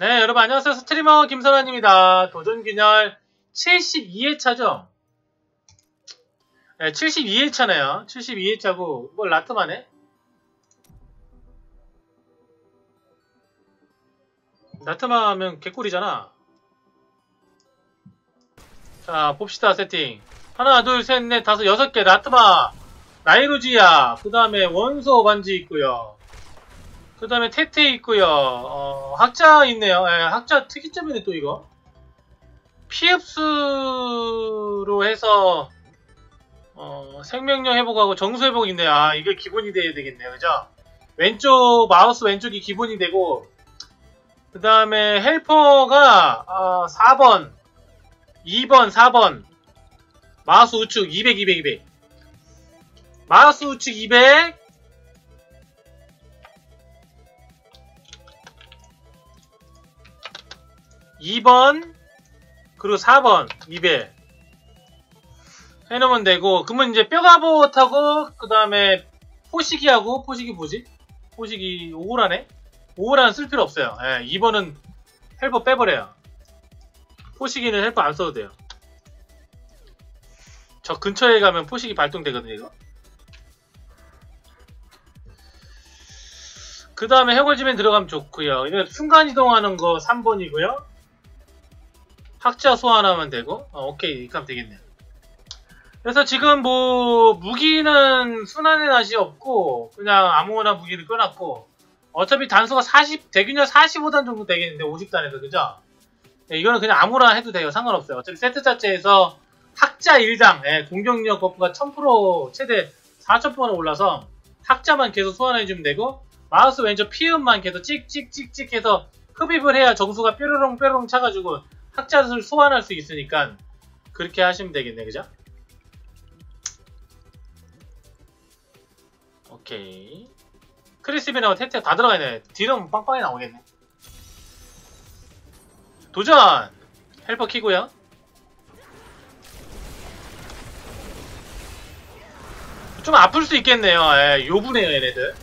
네, 여러분 안녕하세요. 스트리머 김선환입니다. 도전균열 72회차죠? 네, 72회차네요. 72회차고, 뭘 라트만 해? 라트마 하면 개꿀이잖아. 자, 봅시다, 세팅. 하나, 둘, 셋, 넷, 다섯, 여섯 개, 라트마, 나이로지야, 그 다음에 원소 반지 있고요 그 다음에 테테 있고요 어, 학자 있네요. 예, 학자 특이점이네 또 이거. 피흡수로 해서 어, 생명력 회복하고 정수 회복 있네요. 아 이게 기본이 돼야 되겠네요. 그죠? 왼쪽 마우스 왼쪽이 기본이 되고 그 다음에 헬퍼가 어, 4번 2번 4번 마우스 우측 200 200 200 마우스 우측 200 2번 그리고 4번 200 해놓으면 되고 그러면 이제 뼈가봇하고 그 다음에 포식이하고 포식이 뭐지? 포식이 오호라네? 오호라는 쓸 필요 없어요. 예, 2번은 헬퍼 빼버려요. 포식이는 헬퍼 안 써도 돼요. 저 근처에 가면 포식이 발동되거든요 이거. 그 다음에 해골집에 들어가면 좋고요. 순간이동하는 거 3번이고요 학자 소환하면 되고 어, 오케이 이렇게 하면 되겠네요. 그래서 지금 뭐 무기는 순환의 낯이 없고 그냥 아무거나 무기를 꺼놨고 어차피 단수가 40 대균열 45단 정도 되겠는데 50단에서 그죠? 네, 이거는 그냥 아무나 해도 돼요. 상관없어요. 어차피 세트 자체에서 학자 1당 예, 공격력 버프가 1000% 최대 4000번을 올라서 학자만 계속 소환해주면 되고 마우스 왼쪽 피음만 계속 찍찍찍찍 해서 흡입을 해야 정수가 뾰로롱 뾰로롱 차가지고 학자를 소환할 수 있으니까 그렇게 하시면 되겠네 그죠? 오케이. 크리스비나고 테테가 다 들어가 있네 딜은 빵빵히 나오겠네. 도전! 헬퍼 키고요. 좀 아플 수 있겠네요. 예, 요분해요 얘네들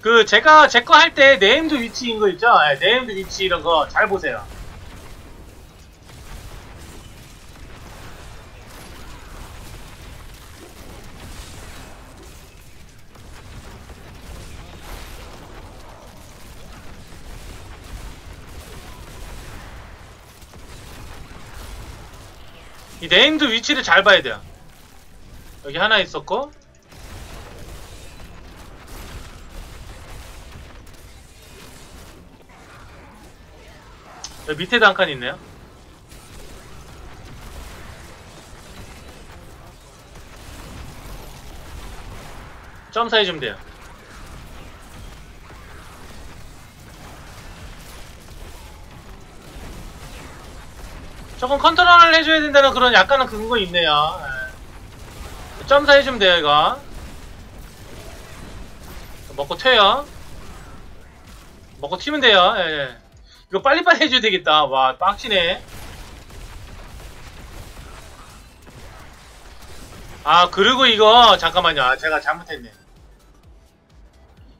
그 제가 제 거 할 때 네임드 위치인 거 있죠? 네, 네임드 위치 이런 거 잘 보세요. 이 네임드 위치를 잘 봐야 돼요. 여기 하나 있었고 여기 밑에도 한 칸 있네요. 점사 해 주면 돼요. 조금 컨트롤을 해줘야 된다는 그런 약간은 근거 있네요. 네. 점사 해주면 돼요, 이거. 먹고 튀어요. 먹고 튀면 돼요. 예, 예. 이거 빨리빨리 해줘야 되겠다. 와, 빡치네. 아, 그리고 이거, 잠깐만요. 아, 제가 잘못했네.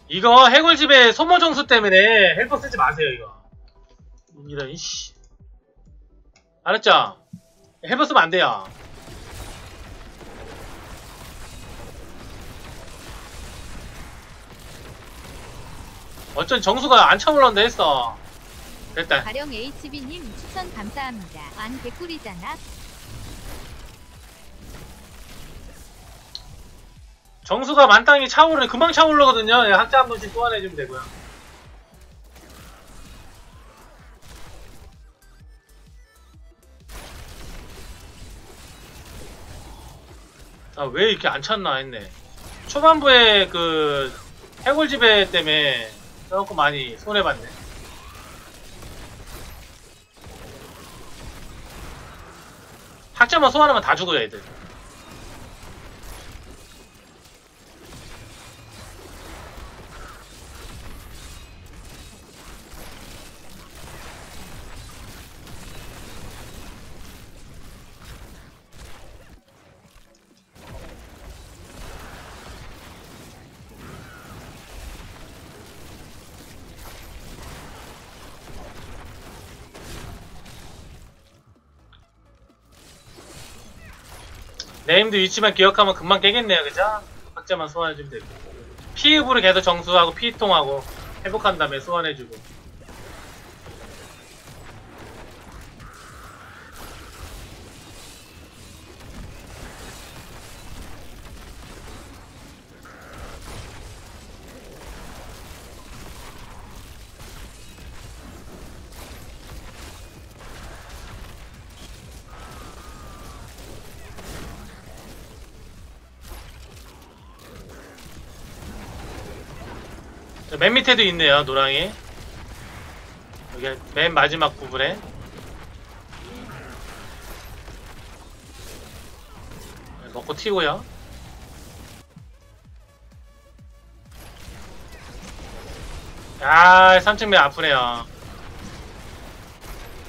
이거 해골집에 소모 정수 때문에 헬퍼 쓰지 마세요, 이거. 이런, 이씨. 알았죠? 헬퍼 쓰면 안 돼요. 어쩐 정수가 안 차올랐는데 했어. 됐다. 가령 HB님 추천 감사합니다. 안 개꿀이잖아. 정수가 만땅히 차오르네. 금방 차오르거든요. 예, 학자 한 번씩 소환해주면 되고요. 아, 왜 이렇게 안 찼나 했네. 초반부에 그 해골지배 때문에 조금 많이 손해봤네. 학자만 소환하면 다 죽어요, 애들. 네임드 위치만 기억하면 금방 깨겠네요, 그죠? 각자만 소환해주면 되고. 피읍으로 계속 정수하고 피통하고 회복한 다음에 소환해주고. 맨 밑에도 있네요, 노랑이. 여기 맨 마지막 부분에. 네, 먹고 튀고요. 아, 3층 맨 아프네요.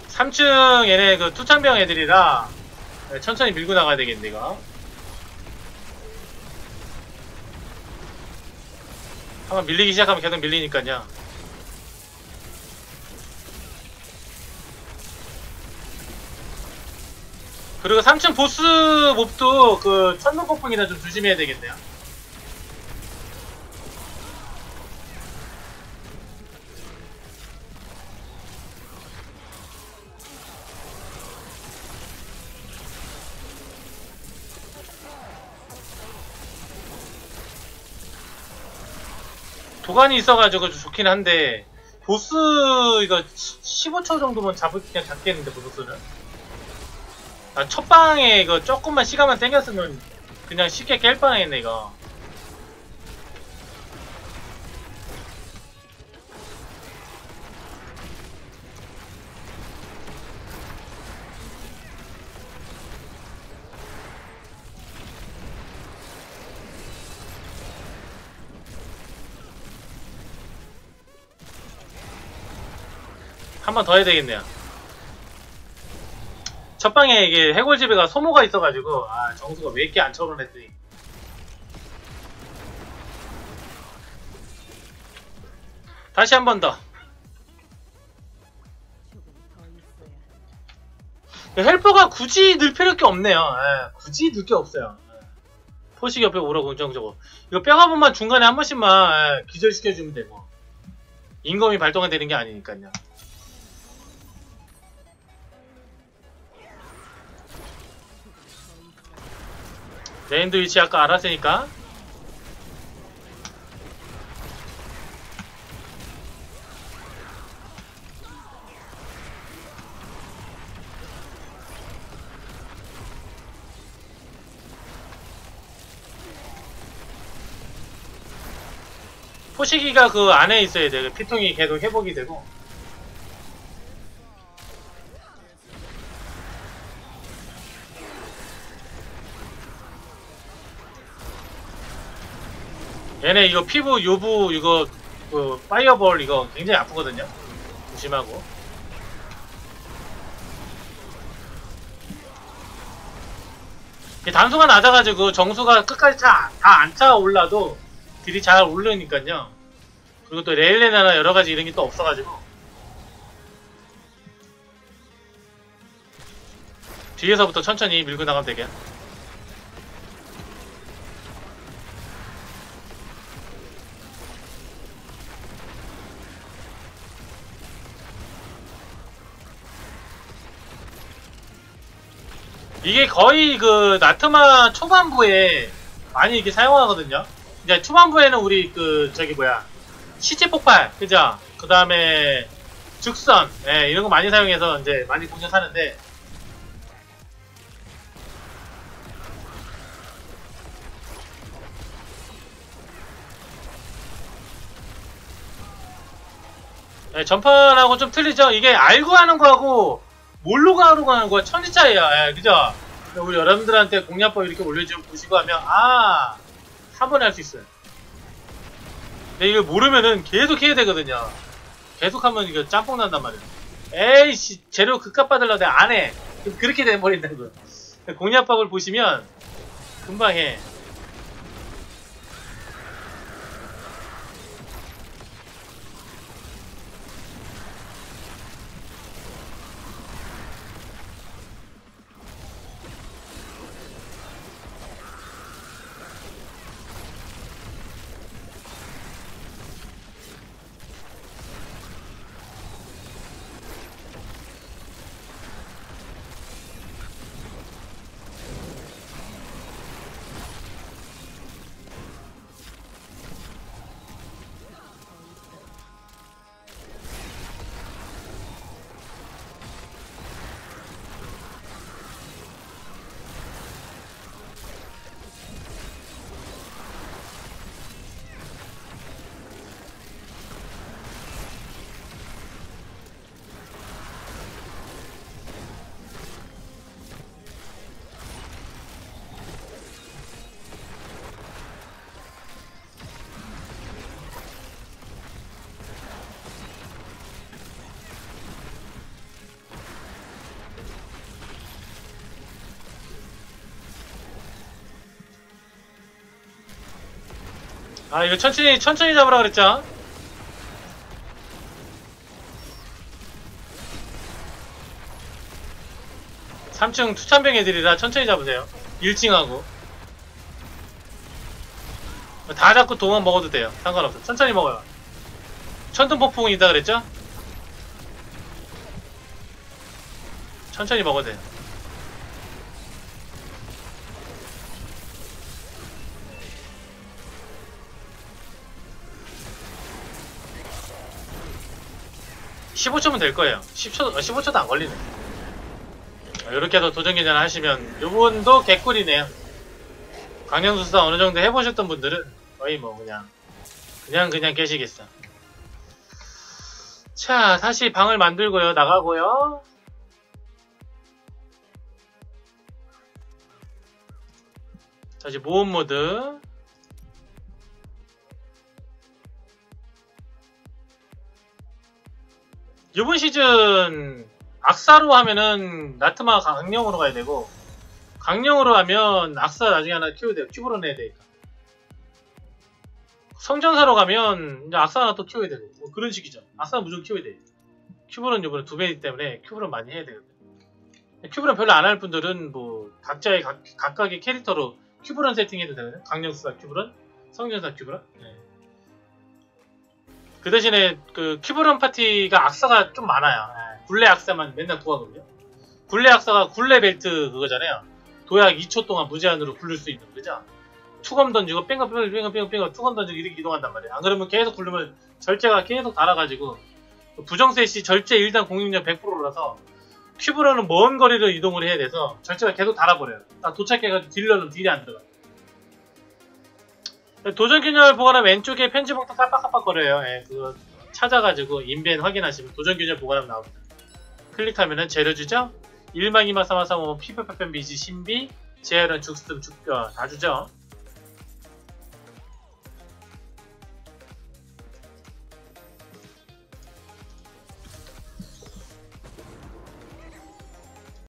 3층 얘네 그 투창병 애들이라 네, 천천히 밀고 나가야 되겠는데, 이거. 한번 밀리기 시작하면 계속 밀리니까요. 그리고 3층 보스 몹도 그 천둥 폭풍이나 좀 조심해야 되겠네요. 도관이 있어가지고 좀 좋긴 한데 보스 이거 15초 정도면 잡을 그냥 잡겠는데 보스는? 아, 첫 방에 이거 조금만 시간만 땡겼으면 그냥 쉽게 깰 뻔했네 이거 한 번 더 해야 되겠네요. 첫 방에 이게 해골집에가 소모가 있어가지고 아 정수가 왜 이렇게 안 쳐오르냈더니 다시 한 번 더. 헬퍼가 굳이 넣을 필요 게 없네요. 예, 굳이 넣을 게 없어요. 예. 포식 옆에 오라 긍정적으로. 이거 뼈가분만 중간에 한 번씩만 예, 기절시켜주면 되고. 인검이 발동이 되는 게 아니니까요. 네임드 위치 아까 알았으니까 포시기가 그 안에 있어야 돼. 그 피통이 계속 회복이 되고. 얘네 이거 피부 요부 이거 그 파이어볼 이거 굉장히 아프거든요. 조심하고. 단수가 낮아가지고 정수가 끝까지 다 안 차 올라도 딜이 잘 오르니까요. 그리고 또 레일레나나 여러 가지 이런 게 또 없어가지고 뒤에서부터 천천히 밀고 나가면 되게. 이게 거의 그 나트마 초반부에 많이 이렇게 사용하거든요. 이제 초반부에는 우리 그 저기 뭐야 시체 폭발 그죠? 그 다음에 즉선 예, 이런 거 많이 사용해서 이제 많이 공격하는데 예, 전판하고 좀 틀리죠? 이게 알고 하는 거하고 모르고 하는 거하고 천지 차이야. 예, 그죠? 우리 여러분들한테 공략법 이렇게 올려주면 보시고 하면 아 한 번에 할 수 있어요. 근데 이걸 모르면은 계속 해야 되거든요. 계속 하면 이거 짬뽕 난단 말이에요. 에이씨 재료 그깟 받으려고 내가 안 해. 그렇게 돼버린다는 거예요. 공략법을 보시면 금방 해 아 이거 천천히 천천히 잡으라 그랬죠? 삼층 투참병 애들이라 천천히 잡으세요. 일징하고 다 잡고 동안 먹어도 돼요. 상관없어. 천천히 먹어요. 천둥폭풍이다 그랬죠? 천천히 먹어도 돼요. (15초면) 될 거예요. (10초) 어, (15초도) 안 걸리네. 이렇게 해서 도전 기전 하시면 요분도 개꿀이네요. 강령수사 어느 정도 해보셨던 분들은 거의 뭐 그냥 그냥 그냥 계시겠어. 자 다시 방을 만들고요. 나가고요. 다시 모험 모드 이번 시즌 악사로 하면은 나트마 강령으로 가야 되고 강령으로 하면 악사 나중에 하나 키워야 돼요. 큐브로 내야 되니까. 성전사로 가면 이제 악사 하나 또 키워야 되고 뭐 그런 식이죠. 악사 무조건 키워야 돼요. 큐브는 이번에 두 배이기 때문에 큐브는 많이 해야 되거든요. 큐브는 별로 안 할 분들은 뭐 각자의 각, 각각의 캐릭터로 큐브런 세팅해도 되거든요. 강령수사 큐브런 성전사 큐브런. 네. 그 대신에 그 큐브런 파티가 악사가 좀 많아요. 네. 굴레 악사만 맨날 구하거든요. 굴레 악사가 굴레 벨트 그거잖아요. 도약 2초 동안 무제한으로 굴릴 수 있는 거죠. 투검 던지고 뺑글 뺑글 뺑글 뺑글 뺑글 투검 던지고 이렇게 이동한단 말이에요. 안 그러면 계속 굴르면 절제가 계속 달아가지고 부정셋이 절제 일단 공격력 100%라서 큐브로는 먼 거리를 이동을 해야 돼서 절제가 계속 달아버려요. 딱 도착해가지고 딜러는 딜이 안 들어가 도전 균열 보관함 왼쪽에 편지 봉투 깜빡깜빡 거려요. 예, 그거 찾아가지고 인벤 확인하시면 도전 균열 보관함 나옵니다. 클릭하면은 재료 주죠? 1만 2만 3만 3만 피부페펜 비지 신비 제어는 죽습 죽뼈 다 주죠